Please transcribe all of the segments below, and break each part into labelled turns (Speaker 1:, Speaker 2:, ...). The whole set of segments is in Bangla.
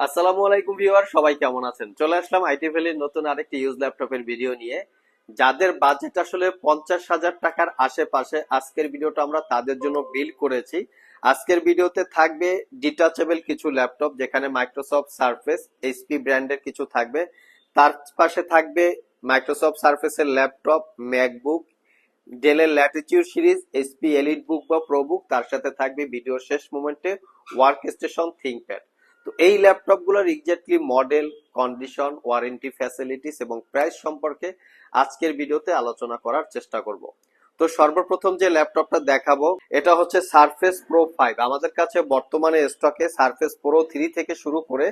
Speaker 1: আসসালামু আলাইকুম ভিউয়ার, সবাই কেমন আছেন? চলে আসলাম আইটি ভ্যালির নতুন আরেকটি ইউজ ল্যাপটপের ভিডিও নিয়ে। যাদের বাজেট আসলে পঞ্চাশ হাজার টাকার আশেপাশে, আজকের ভিডিওটা আমরা তাদের জন্য বিল করেছি। আজকের ভিডিওতে থাকবে ডিটাচেবল কিছু ল্যাপটপ যেখানে মাইক্রোসফট সার্ফেস এইচপি ব্র্যান্ডের কিছু থাকবে। তার পাশে থাকবে মাইক্রোসফট সারফেসের ল্যাপটপ ম্যাকবুক ডেলের latitude series HP elite book বা প্রো বুক তার সাথে থাকবে ভিডিওর শেষ মোমেন্টে ওয়ার্ক স্টেশন থিঙ্কপ্যাড তো এই ল্যাপটপগুলোর exactly model condition warranty facilities এবং প্রাইস সম্পর্কে আজকের ভিডিওতে আলোচনা করার চেষ্টা করব। তো সর্বপ্রথম যে ল্যাপটপটা দেখাবো, এটা হচ্ছে সারফেস প্রো ফাইভ আমাদের কাছে বর্তমানে স্টকে সারফেস প্রো থ্রি থেকে শুরু করে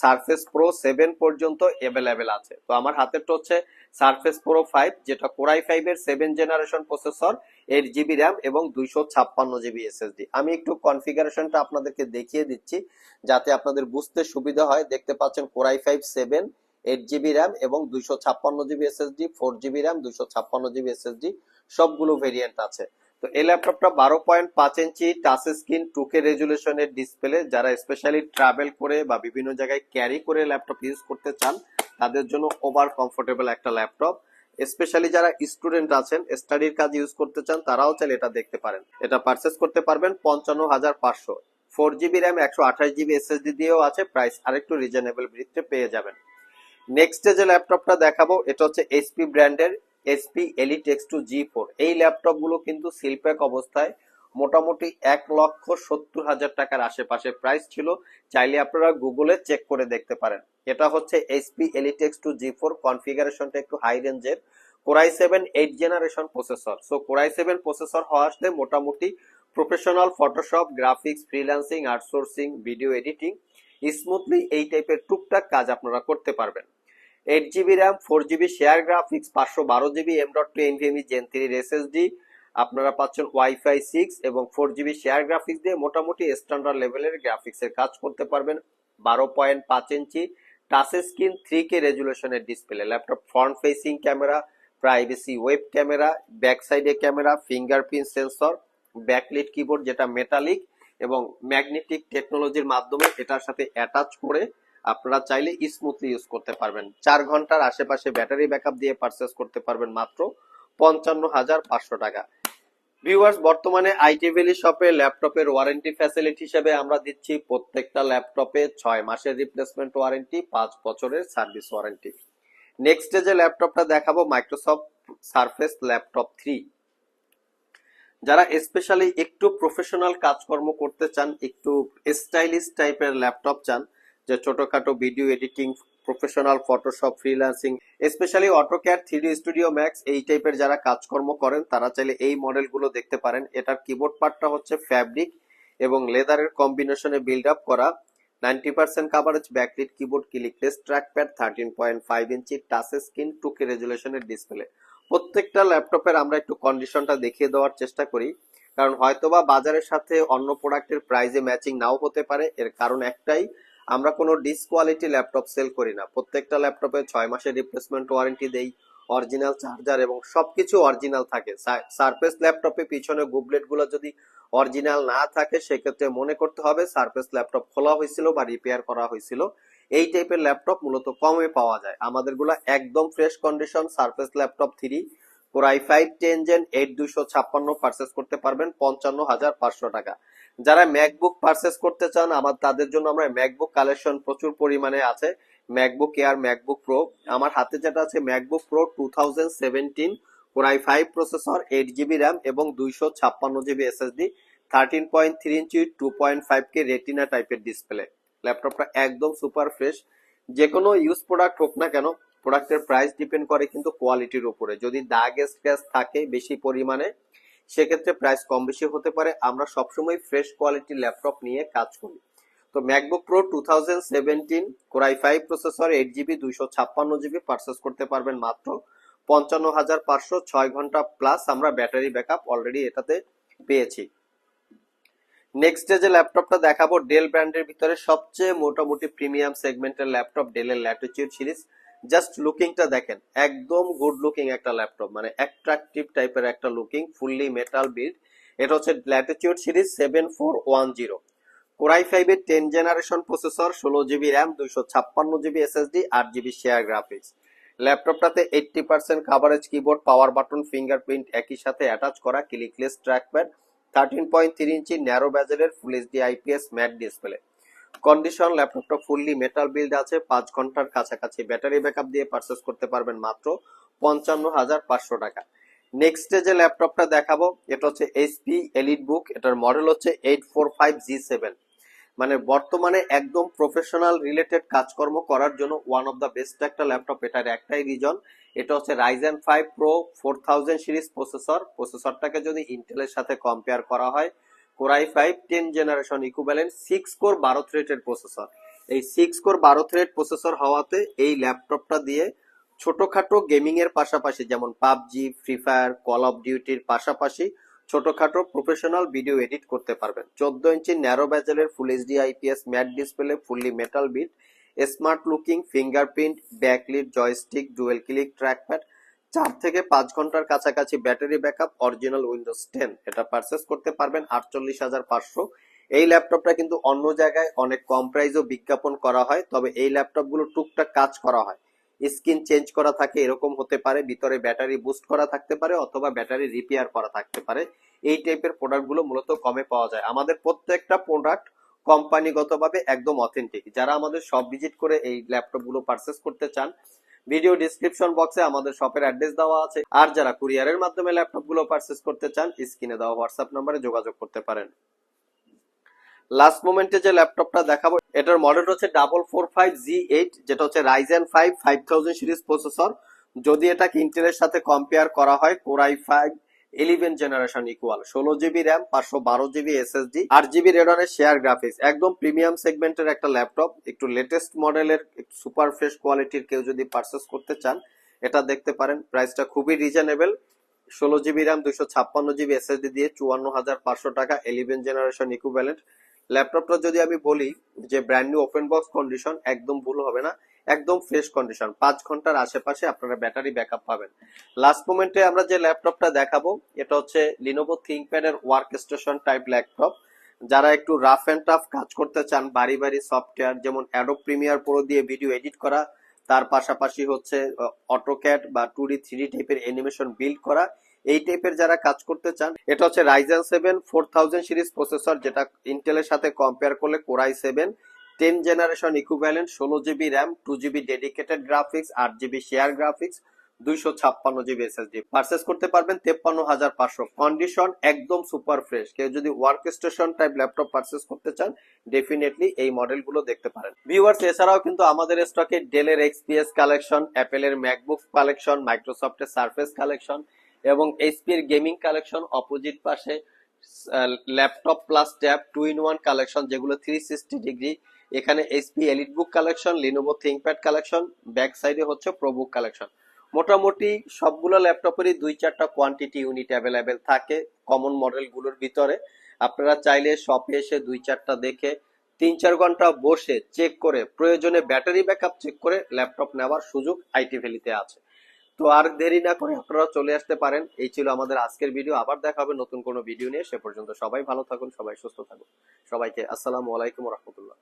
Speaker 1: সারফেস প্রো সেভেন পর্যন্ত অ্যাভেলেবেল আছে। তো আমার হাতেরটা হচ্ছে সারফেস প্রো ফাইভ যেটা কোরাই ফাইভ এর seven generation processor eight GB RAM এবং দুইশো ছাপ্পান্ন জিবি এসএসডি আমি একটু কনফিগারেশনটা আপনাদেরকে দেখিয়ে দিচ্ছি, যাতে আপনাদের বুঝতে সুবিধা হয়। দেখতে পাচ্ছেন core i five seven eight GB RAM এবং দুইশো ছাপ্পান্ন GB SSD four GB RAM দুইশো ছাপ্পান্ন জিবি এসএসডি সবগুলো ভেরিয়েন্ট আছে। তো এই ল্যাপটপটা বারো পয়েন্ট পাঁচ inch touch screen two K রেজুলেশনের display যারা স্পেশালি ট্রাভেল করে বা বিভিন্ন জায়গায় ক্যারি করে ল্যাপটপ ইউজ করতে চান, তাদের জন্য ওভার কমফোর্টেবল একটা ল্যাপটপ। স্পেশালি যারা স্টুডেন্ট আছেন স্টাডির কাজ ইউজ করতে চান, তারাও চাইলে এটা দেখতে পারেন। এটা পারচেস করতে পারবেন পঞ্চান্ন হাজার পাঁচশো। ফোর জিবি র্যাম একশো আঠাশ জিবি এসএসডি দিয়েও আছে প্রাইস আরেকটু রিজনেবল বৃত্তে পেয়ে যাবেন। নেক্সট যে ল্যাপটপটা দেখাবো, এটা হচ্ছে এইচপি ব্র্যান্ডের HP elite X two G four এই ল্যাপটপগুলো কিন্তু সিলপ্যাক অবস্থায় মোটামুটি এক লক্ষ সত্তর হাজার টাকার আশেপাশে। প্রাইস ছিল, চাইলে আপনারা গুগলে চেক করে দেখতে পারেন। এটা হচ্ছে HP elite X two G four কনফিগারেশনটা একটু হাই রেঞ্জের core i seven eight generation processor so core i seven processor হওয়া আসলে মোটামুটি professional Photoshop graphics freelancing outsourcing video editing smoothly এই টাইপের টুকটাক কাজ আপনারা করতে পারবেন। Eight GB RAM four GB share graphics পাঁচশো বারো GB M dot two NVMe gen থ্রির এসএসডি আপনারা পাচ্ছেন ওয়াইফাই সিক্স এবং ফোর জিবি শেয়ার গ্রাফিক্স দিয়ে মোটামুটি স্ট্যান্ডার্ড লেভেলের গ্রাফিক্সের কাজ করতে পারবেন। বারো পয়েন্ট পাঁচ inch touch screen three K রেজুলেশনের display laptop front facing camera privacy web camera back সাইডে camera fingerprint sensor backlit keyboard যেটা মেটালিক এবং ম্যাগনেটিক টেকনোলজির মাধ্যমে এটার সাথে অ্যাটাচ করে আপনারা চাইলে স্মুথলি ইউজ করতে পারবেন। চার ঘণ্টার আশেপাশে ব্যাটারি ব্যাকআপ দিয়ে পারচেস করতে পারবেন মাত্র পঞ্চান্ন হাজার পাঁচশো টাকা। ভিউয়ার্স বর্তমানে আইটি ভ্যালি শপে ল্যাপটপের ওয়ারেন্টি ফ্যাসিলিটি হিসেবে আমরা দিচ্ছি প্রত্যেকটা ল্যাপটপে ছয় মাসের রিপ্লেসমেন্ট ওয়ারেন্টি পাঁচ বছরের সার্ভিস ওয়ারেন্টি নেক্সট যে ল্যাপটপটা দেখাবো মাইক্রোসফট সারফেস ল্যাপটপ থ্রি যারা স্পেশালি একটু প্রফেশনাল কাজকর্ম করতে চান, একটু স্টাইলিশ টাইপের ল্যাপটপ চান যে ছোটখাটো video editing, professional Photoshop freelancing specially AutoCAD three studio max এই টাইপের যারা কাজকর্ম করেন, তারা চাইলে এই মডেলগুলো দেখতে পারেন। এটার কিবোর্ড পার্টটা হচ্ছে ফ্যাব্রিক এবং লেদারের কম্বিনেশনে বিল্ড আপ করা। Ninety percent coverage backlit keyboard clickless trackpad thirteen point five inch touch screen two K রেজুলেশনের display প্রত্যেকটা ল্যাপটপের আমরা একটু কন্ডিশনটা দেখিয়ে দেওয়ার চেষ্টা করি। কারণ হয়তোবা বাজারের সাথে অন্য প্রোডাক্টের প্রাইজে ম্যাচিং নাও হতে পারে। এর কারণ একটাই আমরা কোনো ডিসকোয়ালিটি ল্যাপটপ সেল করি না। প্রত্যেকটা ল্যাপটপে ছয় মাসের রিপ্লেসমেন্ট ওয়ারেন্টি দেই অরিজিনাল চার্জার এবং সবকিছু অরিজিনাল থাকে। সারফেস ল্যাপটপে পিছনে গুবলেটগুলো যদি অরিজিনাল না থাকে, সেক্ষেত্রে মনে করতে হবে সারফেস ল্যাপটপ খোলা হয়েছিল বা রিপেয়ার করা হয়েছিল। এই টাইপের ল্যাপটপ মূলত কমে পাওয়া যায়। আমাদেরগুলা একদম fresh condition Surface laptop three core i five ten gen eight দুশো ছাপ্পান্ন পার্চেস করতে পারবেন, পঞ্চান্ন হাজার পাঁচশো টাকা। যারা ম্যাকবুক পারচেস করতে চান, আমার তাদের জন্য আমরা ম্যাকবুক কালেকশন প্রচুর পরিমাণে আছে। ম্যাকবুক এয়ার ম্যাকবুক প্রো আমার হাতে যেটা আছে, MacBook Pro two thousand seventeen five processor eight GB RAM এবং দুইশো ছাপ্পান্ন GB SSD thirteen point three inch two point five K retina টাইপের ডিসপ্লে ল্যাপটপটা একদম সুপার ফ্রেশ যে কোনো ইউজ প্রোডাক্ট হোক না কেন প্রোডাক্টের প্রাইস ডিপেন্ড করে কিন্তু কোয়ালিটির উপরে। যদি দাগ স্ক্র্যাচ থাকে বেশি পরিমাণে সেক্ষেত্রে প্রাইস কম বেশি হতে পারে। আমরা সবসময় ফ্রেশ কোয়ালিটি ল্যাপটপ নিয়ে কাজ করি। তো MacBook Pro two thousand seventeen core i five processor eight GB দুইশো ছাপ্পান্ন জিবি পারচেস করতে পারবেন মাত্র পঞ্চান্ন হাজার পাঁচশো ছয় ঘণ্টা প্লাস আমরা ব্যাটারি ব্যাকআপ অলরেডি এটাতে পেয়েছি। নেক্সট ডে যে ল্যাপটপটা দেখাবো ডেল ব্র্যান্ডের ভিতরে সবচেয়ে মোটামুটি প্রিমিয়াম সেগমেন্টের ল্যাপটপ ডেলের ল্যাটিটিউড সিরিজ জাস্ট লুকিংটা দেখেন, একদম গুড লুকিং একটা ল্যাপটপ মানে অ্যাট্রাকটিভ টাইপের একটা লুকিং ফুললি মেটাল বিল্ড এটা হচ্ছে latitude series seven four one zero core i five এর টেন জেনারেশন প্রসেসর ষোলো জিবি র্যাম দুইশো ছাপ্পান্ন জিবি এসএসডি আট GB share graphics ল্যাপটপটাতে eighty percent coverage keyboard power button fingerprint একই সাথে অ্যাটাচ করা clickless trackpad thirteen point three inch narrow ব্যাজেলের full HD IPS matte display condition ল্যাপটপটা ফুললি মেটাল বিল্ড আছে, পাঁচ ঘণ্টার কাছাকাছি ব্যাটারি ব্যাকআপ দিয়ে পারচেস করতে পারবেন মাত্র পঞ্চান্ন হাজার পাঁচশো টাকা। নেক্সট যে ল্যাপটপটা দেখাবো, এটা হচ্ছে এইচপি এলিট বুক এটার মডেল হচ্ছে eight four five G seven মানে বর্তমানে একদম প্রফেশনাল রিলেটেড কাজকর্ম করার জন্য ওয়ান অফ দ্য বেস্ট একটা ল্যাপটপ, এটার একটাই রিজন এটা হচ্ছে Ryzen five pro four thousand series processor প্রসেসরটাকে যদি ইন্টেলের সাথে কম্পেয়ার করা হয় core i five ten generation equivalent six core বারো থ্রেডের প্রসেসর এই সিক্স কোর বারো থ্রেড প্রসেসর হওয়াতে এই ল্যাপটপটা দিয়ে ছোটখাটো গেমিং এর পাশাপাশি, যেমন PUBG free fire call of ডিউটির পাশাপাশি ছোটখাটো প্রফেশনাল ভিডিও এডিট করতে পারবেন। চোদ্দ inch narrow ব্যাজেলের full HD IPS matte display fully metal build smart looking fingerprint backlit joystick dual click trackpad চার থেকে পাঁচ ঘণ্টার কাছাকাছি battery backup, original Windows ten এটা পারচেস করতে পারবেন আটচল্লিশ হাজার পাঁচশো। এই ল্যাপটপটা কিন্তু অন্য জায়গায় অনেক কম প্রাইসও বিজ্ঞাপন করা হয়, তবে এই ল্যাপটপগুলো টুকটাক কাজ করা হয়। স্ক্রিন চেঞ্জ করা থাকে, এরকম হতে পারে, ভিতরে ব্যাটারি বুস্ট করা থাকতে পারে, অথবা ব্যাটারি রিপেয়ার করা থাকতে পারে। এই টাইপের প্রোডাক্টগুলো মূলত কমে পাওয়া যায়। আমাদের প্রত্যেকটা প্রোডাক্ট কোম্পানিগতভাবে একদম অথেন্টিক যারা আমাদের সব ভিজিট করে এই ল্যাপটপগুলো পারচেস করতে চান ভিডিও ডিসক্রিপশন বক্সে আমাদের শপের অ্যাড্রেস দেওয়া আছে। আর যারা কুরিয়ারের মাধ্যমে ল্যাপটপগুলো পারচেস করতে চান স্ক্রিনে দেওয়া হোয়াটসঅ্যাপ নাম্বারে যোগাযোগ করতে পারেন। লাস্ট মোমেন্টে যে ল্যাপটপটা দেখাবো, এটার মডেল হচ্ছে double four five G eight যেটা হচ্ছে Ryzen five five thousand series processor যদি এটাকে ইন্টেলের সাথে কম্পেয়ার করা হয় core i five eleven generation equal ষোলো জিবি র্যাম পাঁচশো বারো জিবি এসএসডি আট জিবি রেডনের শেয়ার গ্রাফিক্স একদম প্রিমিয়াম সেগমেন্টের একটা ল্যাপটপ একটু লেটেস্ট মডেলের সুপার ফ্রেশ কোয়ালিটির কেউ যদি পারচেস করতে চান, এটা দেখতে পারেন প্রাইসটা খুবই রিজনেবল ষোলো জিবি র্যাম দুশো ছাপ্পান্ন জিবি এসএসডি দিয়ে চুয়ান্ন হাজার পাঁচশো টাকা ইলেভেন জেনারেশন ইকুইভ্যালেন্ট ল্যাপটপটা যদি আমি বলি যে brand new open box condition একদম ভুল হবে না। একদম ফ্রেশ কন্ডিশন পাঁচ ঘণ্টার আশেপাশে আপনারা ব্যাটারি ব্যাকআপ পাবেন। লাস্ট মোমেন্টে আমরা যে ল্যাপটপটা দেখাবো, এটা হচ্ছে লিনোভো থিঙ্কপ্যাড এর ওয়ার্ক স্টেশন টাইপ ল্যাপটপ যারা একটু রাফ অ্যান্ড টাফ কাজ করতে চান, বাড়ি বাড়ি সফটওয়্যার যেমন অ্যাডোব প্রিমিয়ার প্রো দিয়ে ভিডিও এডিট করা, তার পাশাপাশি হচ্ছে অটোক্যাট বা টু ডি থ্রি টাইপের অ্যানিমেশন বিল্ড করা, এই টাইপের যারা কাজ করতে চান, এটা হচ্ছে Ryzen seven four thousand series processor যেটা ইন্টেলের সাথে কম্পেয়ার করলে core i seven ten generation equivalent ষোলো GB RAM two GB dedicated graphics আট জিবি শেয়ার গ্রাফিক্স দুইশো ছাপ্পান্ন জিবি এসএসডি পারচেস করতে পারবেন, তেপ্পান্ন হাজার পাঁচশো কন্ডিশন একদম সুপার ফ্রেশ কেউ যদি work station type laptop purchase করতে চান ডেফিনেটলি এই মডেলগুলো দেখতে পারেন। ভিউয়ার্স এছাড়াও কিন্তু আমাদের স্টকে ডেলের এক্সপিএস কালেকশন অ্যাপেলের ম্যাকবুক কালেকশন মাইক্রোসফটের সার্ফেস কালেকশন এবং এইচপি এর গেমিং কালেকশন অপোজিট পাশে laptop plus tab two in one collection যেগুলো থ্রি সিক্সটি ডিগ্রি এখানে HP elite book collection Lenovo ThinkPad collection back সাইডে হচ্ছে প্রোবুক কালেকশন মোটামুটি সবগুলো ল্যাপটপেরই দুই চারটা কোয়ান্টিটি ইউনিট অ্যাভেলেবেল থাকে কমন মডেলগুলোর ভিতরে। আপনারা চাইলে শপে এসে দুই চারটা দেখে তিন চার ঘণ্টা বসে চেক করে, প্রয়োজনে ব্যাটারি ব্যাকআপ চেক করে ল্যাপটপ নেওয়ার সুযোগ আইটি ভ্যালিতে আছে। তো আর দেরি না করে আপনারা চলে আসতে পারেন। এই ছিল আমাদের আজকের ভিডিও আবার দেখা হবে নতুন কোনো ভিডিও নিয়ে। সে পর্যন্ত সবাই ভালো থাকুন, সবাই সুস্থ থাকুন। সবাইকে আসসালামু আলাইকুম রহমতুল্লাহ।